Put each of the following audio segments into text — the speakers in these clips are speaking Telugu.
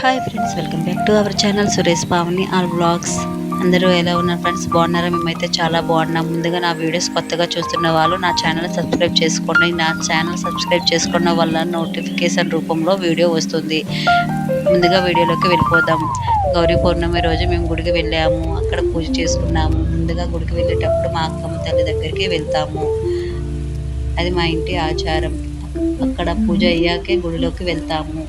Hi friends welcome back to our channel Suresh Pavani all blogs అందరూ ఎలా ఉన్నారు ఫ్రెండ్స్ బాగున్నారా? మేమైతే చాలా బాగున్నాం. ముందుగా నా వీడియోస్ కొత్తగా చూస్తున్న వాళ్ళు నా ఛానల్ సబ్స్క్రైబ్ చేసుకోండి. నా ఛానల్ సబ్స్క్రైబ్ చేసుకున్న వల్ల నోటిఫికేషన్ రూపంలో వీడియో వస్తుంది. ముందుగా వీడియోలోకి వెళ్ళిపోదాం. గౌరీ పౌర్ణమి రోజు మేము గుడికి వెళ్ళాము. అక్కడ పూజ చేసుకున్నాము. ముందుగా గుడికి వెళ్ళేటప్పుడు మా అక్కమ్మ తల్లి దగ్గరికి వెళ్తాము. అది మా ఇంటి ఆచారం. అక్కడ పూజ అయ్యాకే గుడిలోకి వెళ్తాము.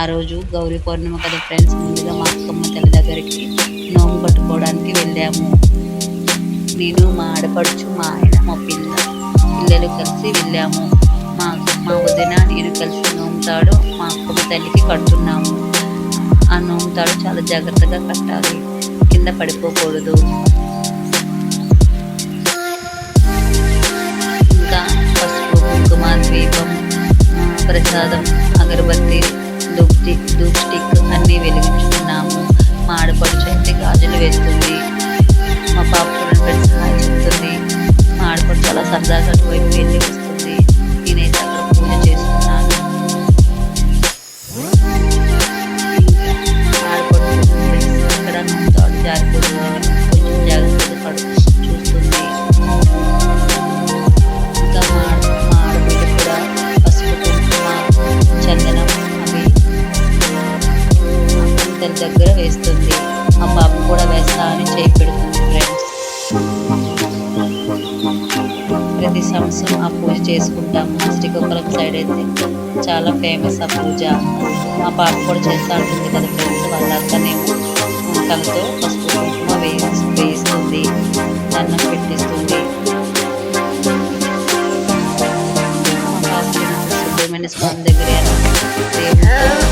ఆ రోజు గౌరీ పౌర్ణమి కదా ఫ్రెండ్స్ ముందుగా మా అక్కమ్మ తల్లి దగ్గరికి నోము పట్టుకోవడానికి వెళ్ళాము. నేను మా ఆడపడుచు మా ఆయన మా పిల్ల పిల్లలు కలిసి వెళ్ళాము. మా మా వదిన నేను కలిసి నోముతాడు మా అక్కమ్మ తల్లికి కడుతున్నాము. ఆ నోముతాడు చాలా జాగ్రత్తగా కట్టాలి. కింద పడిపోకూడదు. ఇంకా పసుపు కుంకుమ దీపం ప్రసాదం అగరబత్తి ధూప్ స్టిక్ ధూప్ స్టిక్ అన్నీ వెలిగించుకున్నాము మా ఆడపడుచు అయితే గాజులు వేస్తుంది. మా పాప కూడా ఫ్రెండ్స్ హాయ్ చెప్తుంది మా ఆడపడుచు చాలా సరదాగా అటువైపు వెళ్ళి వస్తుంది. నేనైతే అక్కడ పూజ చేస్తున్నాను. ఆడపడుచు ఫ్రెండ్స్ అక్కడ నమ్ముతాడు తన దగ్గర వేస్తుంది. మా పాప కూడా వేస్తా అని చేయి పెడుతుంది ఫ్రెండ్స్ ప్రతి సంవత్సరం ఆ పూజ చేసుకుంటాము శ్రీకాకుళం సైడ్ అయితే చాలా ఫేమస్ ఆ పూజ. మా పాప కూడా చేస్తూ ఉంటుంది కదా ఫ్రెండ్స్ వాళ్ళ అక్కనేమో తలతో పసుపు కుంకుమ వేయిస్తుంది అన్నం పెట్టిస్తుంది. మా పాప సుబ్రహ్మణ్య స్వామి దగ్గర దేవుడు